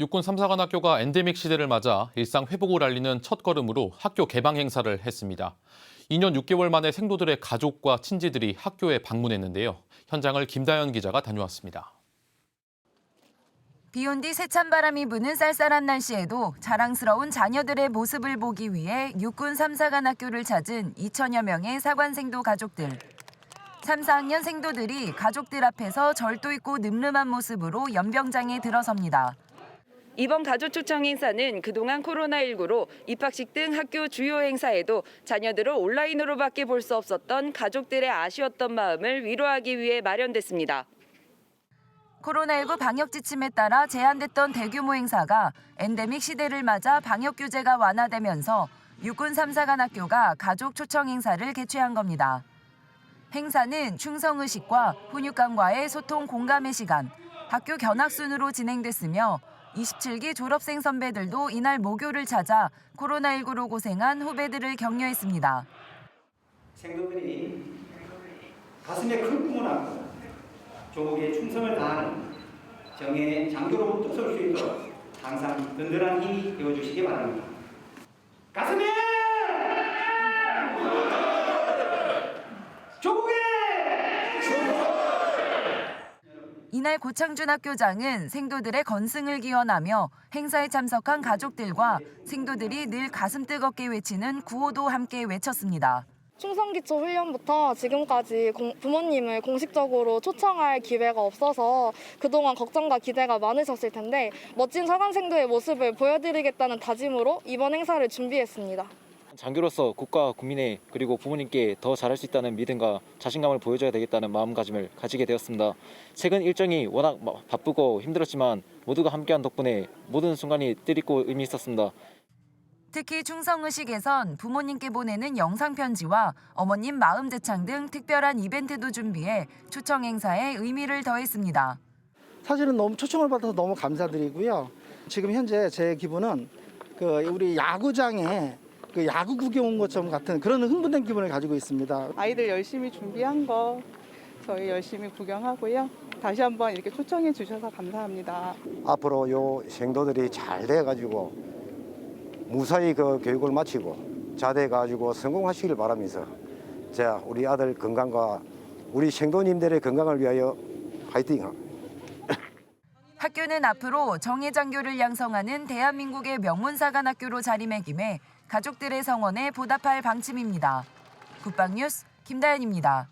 육군 3사관 학교가 엔데믹 시대를 맞아 일상 회복을 알리는 첫 걸음으로 학교 개방 행사를 했습니다. 2년 6개월 만에 생도들의 가족과 친지들이 학교에 방문했는데요. 현장을 김다연 기자가 다녀왔습니다. 비온 뒤 세찬 바람이 부는 쌀쌀한 날씨에도 자랑스러운 자녀들의 모습을 보기 위해 육군 3사관 학교를 찾은 2천여 명의 사관생도 가족들. 3, 4학년 생도들이 가족들 앞에서 절도 있고 늠름한 모습으로 연병장에 들어섭니다. 이번 가족 초청 행사는 그동안 코로나19로 입학식 등 학교 주요 행사에도 자녀들을 온라인으로밖에 볼 수 없었던 가족들의 아쉬웠던 마음을 위로하기 위해 마련됐습니다. 코로나19 방역 지침에 따라 제한됐던 대규모 행사가 엔데믹 시대를 맞아 방역 규제가 완화되면서 육군 3사관 학교가 가족 초청 행사를 개최한 겁니다. 행사는 충성의식과 훈육관과의 소통 공감의 시간, 학교 견학순으로 진행됐으며 27기 졸업생 선배들도 이날 모교를 찾아 코로나19로 고생한 후배들을 격려했습니다. 생도들이 가슴에 큰 꿈을 안고 조국에 충성을 다하는 정의 장교로부터 설수 있도록 항상 든든한 힘이 되어주시기 바랍니다. 가슴에 이날 고창준 학교장은 생도들의 건승을 기원하며 행사에 참석한 가족들과 생도들이 늘 가슴 뜨겁게 외치는 구호도 함께 외쳤습니다. 충성기초 훈련부터 지금까지 공- 부모님을 공식적으로 초청할 기회가 없어서 그동안 걱정과 기대가 많으셨을 텐데 멋진 사관생도의 모습을 보여드리겠다는 다짐으로 이번 행사를 준비했습니다. 장교로서 국가 국민의 그리고 부모님께 더 잘할 수 있다는 믿음과 자신감을 보여줘야 되겠다는 마음가짐을 가지게 되었습니다. 최근 일정이 워낙 마- 바쁘고 힘들었지만 모두가 함께한 덕분에 모든 순간이 뜻있고 의미 있었습니다. 특히 충성의식에선 부모님께 보내는 영상 편지와 어머님 마음 제창 등 특별한 이벤트도 준비해 초청 행사에 의미를 더했습니다. 사실은 너무 초청을 받아서 너무 감사드리고요. 지금 현재 제 기분은 그 우리 야구장에 그 야구 구경 온 것처럼 같은 그런 흥분된 기분을 가지고 있습니다. 아이들 열심히 준비한 거 저희 열심히 구경하고요. 다시 한번 이렇게 초청해 주셔서 감사합니다. 앞으로 요 생도들이 잘 돼가지고 무사히 그 교육을 마치고 자대 가지고 성공하시길 바라면서 자 우리 아들 건강과 우리 생도님들의 건강을 위하여 파이팅! 학교는 앞으로 정예 장교를 양성하는 대한민국의 명문사관 학교로 자리매김해 가족들의 성원에 보답할 방침입니다. 국방뉴스 김다연입니다.